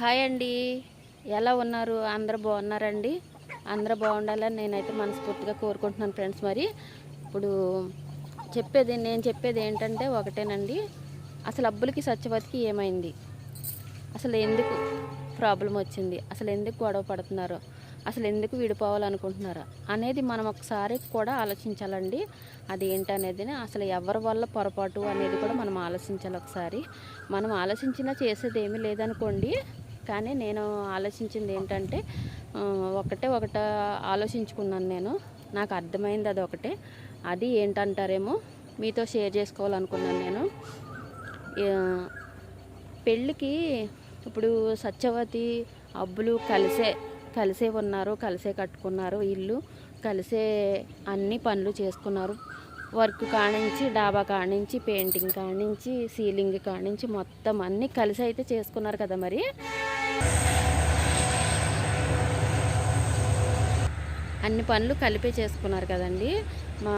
Hi అండి. ఎలా ఉన్నారు? అందరూ బాగున్నారండి? అందరూ బాగుండాలని నేనైతే మనస్ఫూర్తిగా కోరుకుంటున్నాను ఫ్రెండ్స్ మరి. ఇప్పుడు చెప్పేది నేను చెప్పేది ఏంటంటే ఒకటేనండి. అసలు అబ్బులకి సత్యవతికి ఏమైంది? అసలు ఎందుకు ప్రాబ్లం వచ్చింది? అసలు ఎందుకు గొడవ పడుతున్నారు? అసలు ఎందుకు విడిపోవాలనుకుంటున్నారు? అనేది మనం ఒకసారి కూడా ఆలోచించాలండి. అది ఏంటనేది అసలు ఎవరి వల్ల పొరపాటు అనేది కూడా మనం ఆలోచించాలి ఒకసారి. మనం ఆలోచించినా చేసేది ఏమీ లేదనుకోండి కానీ నేను ఆలోచించింది ఏంటంటే ఒకటే ఒకట ఆలోచించుకున్నాను నేను. నాకు అర్థమైంది అది ఒకటే. అది ఏంటంటారేమో మీతో షేర్ చేసుకోవాలనుకున్నాను నేను. పెళ్ళికి ఇప్పుడు సత్యవతి అబ్బులు కలిసే కలిసే ఉన్నారు కలిసే కట్టుకున్నారు ఇల్లు కలిసే అన్ని పనులు చేసుకున్నారు. వర్క్ కానించి డాబా కానించి పెయింటింగ్ కానించి సీలింగ్ కానించి మొత్తం అన్నీ కలిసి అయితే చేసుకున్నారు కదా మరి. అన్ని పనులు కలిపే చేసుకున్నారు కదండి. మా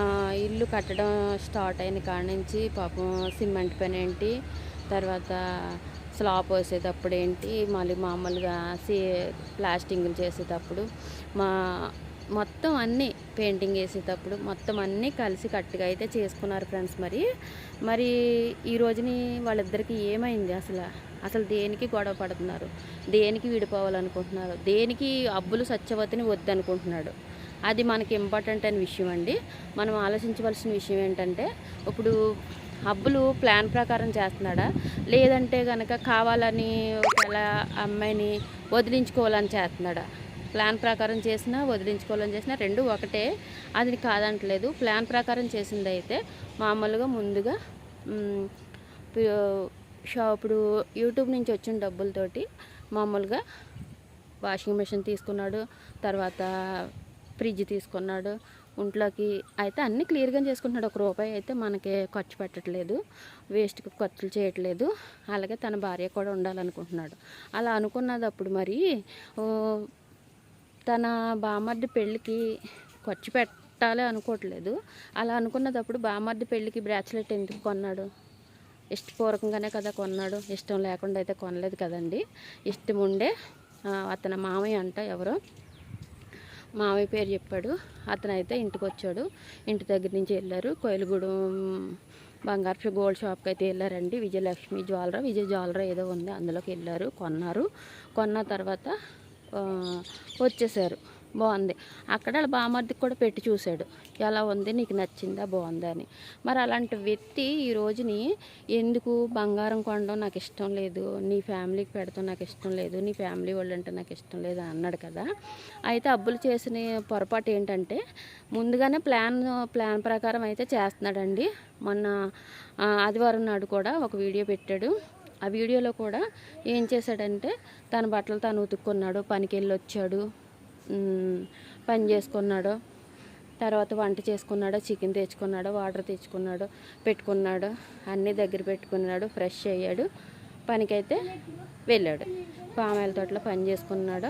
ఇల్లు కట్టడం స్టార్ట్ అయిన కాడ నుంచి పాపం సిమెంట్ పని ఏంటి తర్వాత స్లాబ్ వేసేటప్పుడు ఏంటి మళ్ళీ మామూలుగా సి ప్లాస్టింగ్లు చేసేటప్పుడు మా మొత్తం అన్నీ పెయింటింగ్ వేసేటప్పుడు మొత్తం అన్నీ కలిసి కట్టుగా అయితే చేసుకున్నారు ఫ్రెండ్స్ మరి. మరి ఈ రోజుని వాళ్ళిద్దరికి ఏమైంది అసలు? అసలు దేనికి గొడవ పడుతున్నారు? దేనికి విడిపోవాలనుకుంటున్నారు? దేనికి అబ్బులు సత్యవతిని వద్దనుకుంటున్నాడు? అది మనకి ఇంపార్టెంట్ అయిన విషయం అండి. మనం ఆలోచించవలసిన విషయం ఏంటంటే ఇప్పుడు అబ్బులు ప్లాన్ ప్రకారం చేస్తున్నాడా? లేదంటే కనుక కావాలని ఒకవేళ అమ్మాయిని వదిలించుకోవాలని చేస్తున్నాడా? ప్లాన్ ప్రకారం చేసినా వదిలించుకోవాలని చేసినా రెండు ఒకటే. అది కాదంటలేదు. ప్లాన్ ప్రకారం చేసింది అయితే మామూలుగా ముందుగా షా ఇప్పుడు యూట్యూబ్ నుంచి వచ్చిన డబ్బులతోటి మామూలుగా వాషింగ్ మెషిన్ తీసుకున్నాడు తర్వాత ఫ్రిడ్జ్ తీసుకున్నాడు ఒంట్లోకి అయితే అన్నీ క్లియర్గా చేసుకుంటున్నాడు. ఒక రూపాయి అయితే మనకి ఖర్చు పెట్టట్లేదు వేస్ట్కి ఖర్చులు చేయట్లేదు. అలాగే తన భార్య కూడా ఉండాలనుకుంటున్నాడు. అలా అనుకున్నదప్పుడు మరి తన బామర్ది పెళ్ళికి ఖర్చు పెట్టాలి అనుకోవట్లేదు. అలా అనుకున్నదప్పుడు బామర్ది పెళ్ళికి బ్రాచ్లెట్ ఎందుకు కొన్నాడు? ఇష్టపూర్వకంగానే కదా కొన్నాడు. ఇష్టం లేకుండా అయితే కొనలేదు కదండి. ఇష్టం ఉండే అతని మామయ్య అంట ఎవరో. మామయ్య పేరు చెప్పాడు. అతను అయితే ఇంటికి వచ్చాడు. ఇంటి దగ్గర నుంచి వెళ్ళారు. కోయిలగూడెం బంగారు గోల్డ్ షాప్కి అయితే వెళ్ళారండి. విజయలక్ష్మి జ్వాలరా విజయ జ్వాలరా ఏదో ఉంది. అందులోకి వెళ్ళారు కొన్నారు. కొన్న తర్వాత వచ్చేసారు. బాగుంది. అక్కడ వాళ్ళ బామర్దికి కూడా పెట్టి చూశాడు. ఎలా ఉంది? నీకు నచ్చిందా? బాగుందా అని. మరి అలాంటి వ్యక్తి ఈ రోజుని ఎందుకు బంగారం కొనడం నాకు ఇష్టం లేదు? నీ ఫ్యామిలీకి పెడతాం నాకు ఇష్టం లేదు. నీ ఫ్యామిలీ వాళ్ళు అంటే నాకు ఇష్టం లేదు అన్నాడు కదా. అయితే అబ్బులు చేసిన పొరపాటు ఏంటంటే ముందుగానే ప్లాన్ ప్లాన్ ప్రకారం అయితే చేస్తున్నాడండి. మొన్న ఆదివారం నాడు కూడా ఒక వీడియో పెట్టాడు. ఆ వీడియోలో కూడా ఏం చేశాడంటే తన బట్టలు తను ఉతుక్కున్నాడు పనికి వెళ్ళి వచ్చాడు పని చేసుకున్నాడు తర్వాత వంట చేసుకున్నాడు చికెన్ తెచ్చుకున్నాడు వాటర్ తెచ్చుకున్నాడు పెట్టుకున్నాడు అన్నీ దగ్గర పెట్టుకున్నాడు ఫ్రెష్ అయ్యాడు పనికైతే వెళ్ళాడు. పామాయిల తోటలో పని చేసుకున్నాడు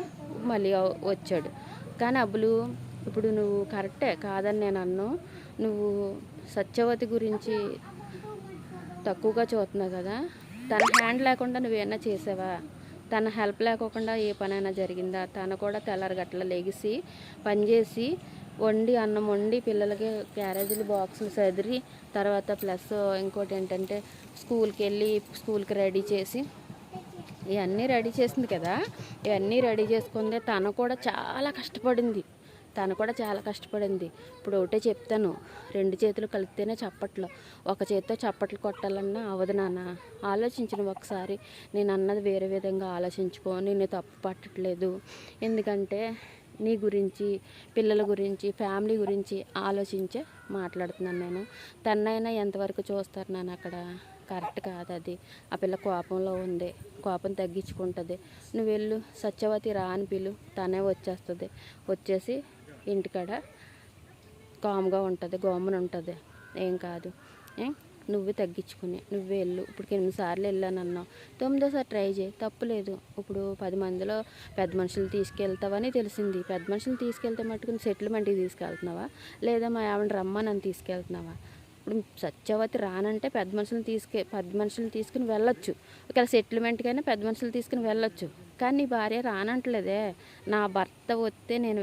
మళ్ళీ వచ్చాడు. కానీ అబ్బులు ఇప్పుడు నువ్వు కరెక్టే కాదని నేను అన్ను. నువ్వు సత్యవతి గురించి తక్కువగా చూస్తున్నావు కదా తన హ్యాండ్ లేకుండా నువ్వేమన్నా చేసావా? తన హెల్ప్ లేకోకుండా ఏ పనైనా జరిగిందా? తను కూడా తెల్లారగట్ల లెగిసి పనిచేసి వండి అన్నం వండి పిల్లలకి క్యారేజీలు బాక్సులు సదిరి తర్వాత ప్లస్ ఇంకోటి ఏంటంటే స్కూల్కి వెళ్ళి స్కూల్కి రెడీ చేసి ఇవన్నీ రెడీ చేసింది కదా? ఇవన్నీ రెడీ చేసుకుందే తను కూడా చాలా కష్టపడింది. తను కూడా చాలా కష్టపడింది. ఇప్పుడు ఒకటే చెప్తాను రెండు చేతులు కలిపితేనే చప్పట్లు. ఒక చేతితో చప్పట్లు కొట్టాలన్నా అవదు నాన్న. ఆలోచించిన ఒకసారి నేను అన్నది వేరే విధంగా ఆలోచించుకో నేను తప్పు పట్టట్లేదు. ఎందుకంటే నీ గురించి పిల్లల గురించి ఫ్యామిలీ గురించి ఆలోచించే మాట్లాడుతున్నాను నేను. తన్నైనా ఎంతవరకు చూస్తారు నాన్న అక్కడ? కరెక్ట్ కాదు అది. ఆ పిల్ల కోపంలో ఉంది. కోపం తగ్గించుకుంటుంది. నువ్వు వెళ్ళు సత్యవతి రా అని పిలు. తనే వచ్చేస్తుంది. వచ్చేసి ఇంటికాడ కామ్గా ఉంటుంది గోమన ఉంటుంది. ఏం కాదు. నువ్వే నువ్వు తగ్గించుకుని నువ్వు వెళ్ళు. ఇప్పుడు ఎనిమిది సార్లు వెళ్ళాను అన్నావు తొమ్మిదోసారి ట్రై చేయి. తప్పులేదు ఇప్పుడు పది మందిలో పెద్ద మనుషులు తీసుకెళ్తావని తెలిసింది. పెద్ద మనుషులు తీసుకెళ్తే మట్టుకుని సెటిల్మెంట్కి తీసుకెళ్తున్నావా? లేదా మా ఆవిడ రమ్మని తీసుకెళ్తున్నావా? ఇప్పుడు సత్యవతి రానంటే పెద్ద మనుషులను తీసుకె పెద్ద మనుషులు తీసుకుని వెళ్ళొచ్చు. ఒకవేళ సెటిల్మెంట్కైనా పెద్ద మనుషులు తీసుకుని వెళ్ళొచ్చు. కానీ నీ భార్య రానంటలేదే. నా భర్త వస్తే నేను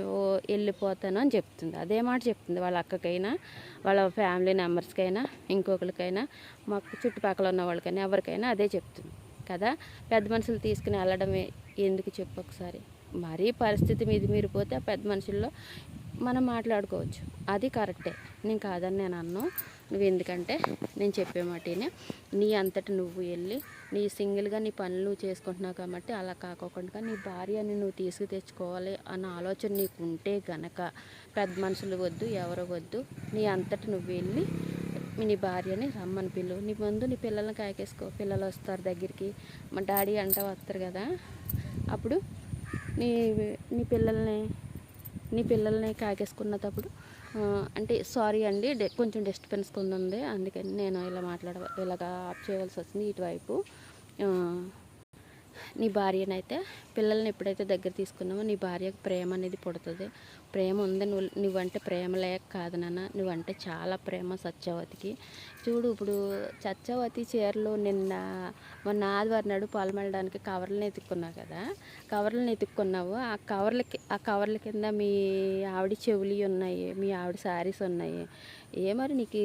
వెళ్ళిపోతాను అని చెప్తుంది. అదే మాట చెప్తుంది వాళ్ళ అక్కకైనా వాళ్ళ ఫ్యామిలీ మెంబర్స్కైనా ఇంకొకరికైనా మాకు చుట్టుపక్కల ఉన్న వాళ్ళకైనా ఎవరికైనా అదే చెప్తుంది. కదా? పెద్ద మనుషులు తీసుకుని వెళ్ళడమే ఎందుకు చెప్పు ఒకసారి? మరీ పరిస్థితి మీద మీరు పోతే ఆ పెద్ద మనుషుల్లో మనం మాట్లాడుకోవచ్చు. అది కరెక్టే. నేను కాదని నేను అన్నాను నువ్వు ఎందుకంటే నేను చెప్పే మాటనే. నీ అంతటి నువ్వు వెళ్ళి నీ సింగిల్గా నీ పనులు నువ్వు చేసుకుంటున్నావు కాబట్టి అలా కాకోకుండా నీ భార్యని నువ్వు తీసుకు తెచ్చుకోవాలి అన్న ఆలోచన నీకు ఉంటే గనక పెద్ద మనుషులు వద్దు ఎవరు వద్దు నీ అంతటి నువ్వు వెళ్ళి నీ భార్యని రమ్మని పిల్లు నీ ముందు నీ పిల్లల్ని కాకేసుకో పిల్లలు వస్తారు దగ్గరికి. మా డాడీ అంట వస్తారు కదా. అప్పుడు నీ నీ పిల్లల్ని నీ పిల్లల్ని కాకేసుకున్నప్పుడు తప్పుడు అంటే సారీ అండి డి- కొంచెం డిస్టర్బెన్స్ ఉంది అందుకని నేను ఇలా మాట్లాడ ఇలాగా ఆఫ్ చేయవలసి వచ్చింది ఇటువైపు. నీ భార్యనైతే పిల్లల్ని ఎప్పుడైతే దగ్గర తీసుకున్నామో నీ భార్యకు ప్రేమ అనేది పుడుతుంది. ప్రేమ ఉంది. నువ్వు నువ్వంటే ప్రేమ లేక కాదు నాన్న. నువ్వంటే చాలా ప్రేమ సత్యవతికి. చూడు ఇప్పుడు సత్యవతి చీరలు నిన్న మొన్న ఆదివారం నాడు పాల్మల్లడానికి కవర్లను ఎత్తుక్కున్నావు కదా? కవర్లను ఎత్తుక్కున్నావు ఆ కవర్లకి ఆ కవర్ల కింద మీ ఆవిడ చెవులు ఉన్నాయి మీ ఆవిడ శారీస్ ఉన్నాయి. ఏ మరి నీకు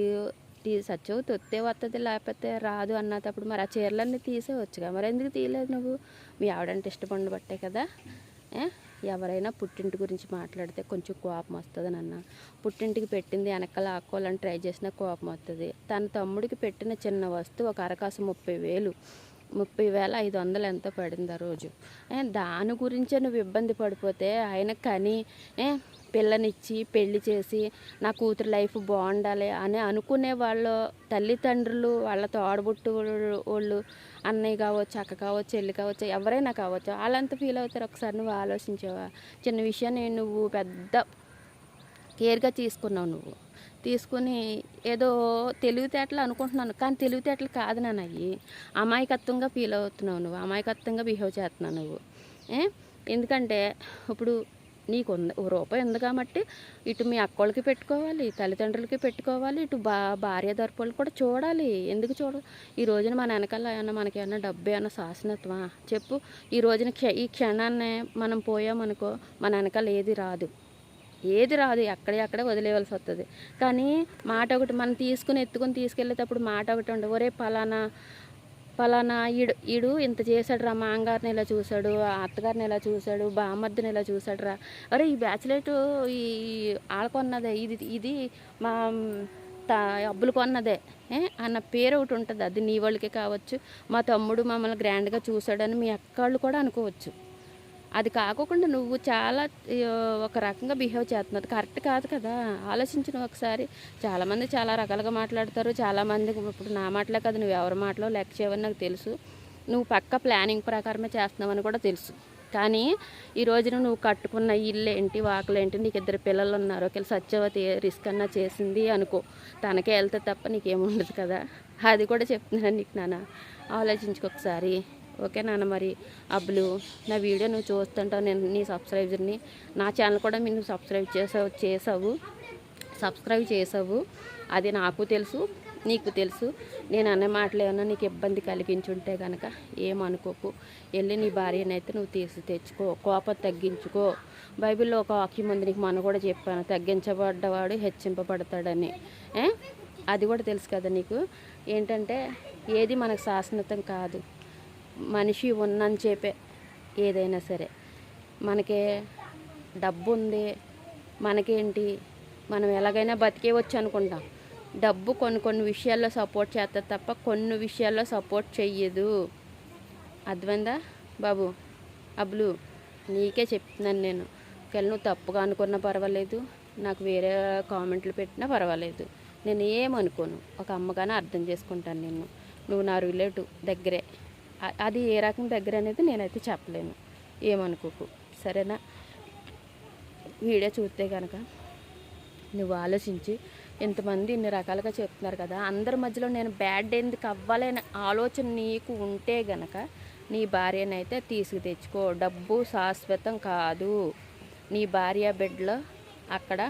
తీ సత్యవతి తొత్తే వస్తుంది లేకపోతే రాదు అన్నప్పుడు మరి ఆ చీరలన్నీ తీసేవచ్చుగా మరి ఎందుకు తీయలేదు నువ్వు? మీ ఆవిడంటే ఇష్టపడిన బట్టే కదా. ఎవరైనా పుట్టింటి గురించి మాట్లాడితే కొంచెం కోపం వస్తుంది నాన్న. పుట్టింటికి పెట్టింది వెనకాల ఆక్కోవాలని ట్రై చేసినా కోపం వస్తుంది తన తమ్ముడికి పెట్టిన చిన్న వస్తువు ఒక అరకాసు ముప్పై వేలు. ముప్పై వేల ఐదు వందలు ఎంతో పడింది ఆ రోజు? దాని గురించే నువ్వు ఇబ్బంది పడిపోతే ఆయన కని పిల్లనిచ్చి పెళ్ళి చేసి నా కూతురు లైఫ్ బాగుండాలి అని అనుకునే వాళ్ళు తల్లిదండ్రులు వాళ్ళ తోడబుట్టు వాళ్ళు అన్నయ్య కావచ్చు అక్క కావచ్చు చెల్లి కావచ్చు ఎవరైనా కావచ్చు వాళ్ళంతా ఫీల్ అవుతారు. ఒకసారి నువ్వు ఆలోచించావా? చిన్న విషయాన్ని నువ్వు పెద్ద కేర్గా తీసుకున్నావు నువ్వు. తీసుకుని ఏదో తెలివితేటలు అనుకుంటున్నాను. కానీ తెలివితేటలు కాదు నాన్న అవి. అమాయకత్వంగా ఫీల్ అవుతున్నావు నువ్వు. అమాయకత్వంగా బిహేవ్ చేస్తున్నావు నువ్వు. ఏ? ఎందుకంటే ఇప్పుడు నీకు ఉంది ఓ రూపాయి ఉంది కాబట్టి ఇటు మీ అక్కోళ్ళకి పెట్టుకోవాలి తల్లిదండ్రులకి పెట్టుకోవాలి ఇటు బా భార్య తరపులు కూడా చూడాలి. ఎందుకు చూడ ఈ రోజున మన వెనకాల ఏమన్నా మనకి ఏమన్నా డబ్బు ఏమన్నా శాసనత్వా చెప్పు. ఈ రోజున క్ష ఈ క్షణాన్నే మనం పోయామనుకో మన వెనకాల ఏది రాదు. ఏది రాదు ఎక్కడే అక్కడే వదిలేవలసి వస్తుంది కానీ మాట ఒకటి మనం తీసుకుని ఎత్తుకుని తీసుకెళ్ళేటప్పుడు మాట ఒకటి ఉండే ఒరే పలానా పలానా ఈడు ఈడు ఇంత చేశాడు రా మాంగారిని ఇలా చూశాడు ఆ అత్తగారిని ఇలా చూశాడు బామర్దిని ఇలా చూశాడు రా. అరే ఈ బ్యాచిలెట్ ఈ ఆడకొన్నదే ఇది ఇది మా అబ్బులు కొన్నదే అన్న పేరు ఒకటి ఉంటుంది అది నీ వాళ్ళకే కావచ్చు మా తమ్ముడు మమ్మల్ని గ్రాండ్గా చూశాడని మీ అక్కళ్ళు కూడా అనుకోవచ్చు. అది కాకుండా నువ్వు చాలా ఒక రకంగా బిహేవ్ చేస్తున్నావు కరెక్ట్ కాదు కదా. ఆలోచించిన ఒకసారి చాలామంది చాలా రకాలుగా మాట్లాడతారు. చాలామంది ఇప్పుడు నా మాటలే కదా నువ్వు ఎవరి మాటలో లెక్క చేయవని నాకు తెలుసు. నువ్వు పక్క ప్లానింగ్ ప్రకారమే చేస్తున్నావని కూడా తెలుసు. కానీ ఈ రోజున నువ్వు కట్టుకున్న ఇల్లు ఏంటి వాకులు ఏంటి నీకు ఇద్దరు పిల్లలు ఉన్నారు. ఒకవేళ సత్యవతి రిస్క్ అన్నా చేసింది అనుకో తనకే వెళ్తే తప్ప నీకేముండదు కదా. అది కూడా చెప్తున్నాను నీకు నాన్న. ఆలోచించుకోకసారి ఓకే నాన్న మరి అబ్బులు నా వీడియో నువ్వు చూస్తుంటావు నేను నీ సబ్స్క్రైబర్ని. నా ఛానల్ కూడా మీరు సబ్స్క్రైబ్ చేసావు చేసావు. సబ్స్క్రైబ్ చేసావు. అది నాకు తెలుసు నీకు తెలుసు. నేను అనే మాటలు ఏమన్నా నీకు ఇబ్బంది కలిగించుంటే కనుక ఏమనుకోకు. వెళ్ళి నీ భార్యనైతే నువ్వు తీసి తెచ్చుకో కోపం తగ్గించుకో. బైబిల్లో ఒక వాక్యం ఉంది నీకు మన కూడా చెప్పాను తగ్గించబడ్డవాడు హెచ్చింపబడతాడని. అది కూడా తెలుసు కదా నీకు? ఏంటంటే ఏది మనకు శాశ్వతం కాదు. మనిషి ఉన్నని చెప్పే ఏదైనా సరే. మనకి డబ్బు ఉంది మనకేంటి మనం ఎలాగైనా బతికేవచ్చు అనుకుంటాం. డబ్బు కొన్ని కొన్ని విషయాల్లో సపోర్ట్ చేస్తుంది తప్ప కొన్ని విషయాల్లో సపోర్ట్ చెయ్యదు. అర్థమైందా? బాబు అబ్బులు నీకే చెప్తున్నాను నేను. ఒకవేళ నువ్వు తప్పుగా అనుకున్నా పర్వాలేదు నాకు వేరే కామెంట్లు పెట్టినా పర్వాలేదు. నేను ఏమనుకోను? ఒక అమ్మగానే అర్థం చేసుకుంటాను నేను. నువ్వు నా రిలేటివ్ దగ్గరే. అది ఏ రకం దగ్గర అనేది నేనైతే చెప్పలేను. ఏమనుకోకు. సరేనా? వీడియో చూస్తే కనుక నువ్వు ఆలోచించి ఇంతమంది ఇన్ని రకాలుగా చెప్తున్నారు కదా అందరి మధ్యలో నేను బ్యాడ్ ఎందుకు అవ్వాలనే ఆలోచన నీకు ఉంటే గనక నీ భార్యనైతే తీసుకు తెచ్చుకో డబ్బు శాశ్వతం కాదు. నీ భార్య బిడ్డలో అక్కడ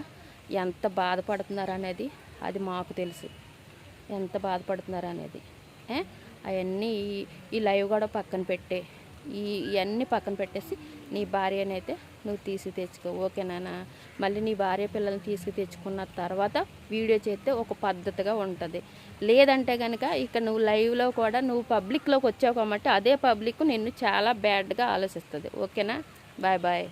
ఎంత బాధపడుతున్నారు అనేది అది మాకు తెలుసు. ఎంత బాధపడుతున్నారు అనేది. అవన్నీ ఈ- ఈ లైవ్ కూడా పక్కన పెట్టే ఈ ఇవన్నీ పక్కన పెట్టేసి నీ భార్యనైతే నువ్వు తీసి తెచ్చుకో. ఓకేనా మళ్ళీ నీ భార్య పిల్లల్ని తీసుకు తెచ్చుకున్న తర్వాత వీడియో చేస్తే ఒక పద్ధతిగా ఉంటుంది. లేదంటే కనుక ఇక నువ్వు లైవ్లో కూడా నువ్వు పబ్లిక్లోకి వచ్చావు కాబట్టి అదే పబ్లిక్ నిన్ను చాలా బ్యాడ్గా ఆలోచిస్తుంది. ఓకేనా? Bye bye.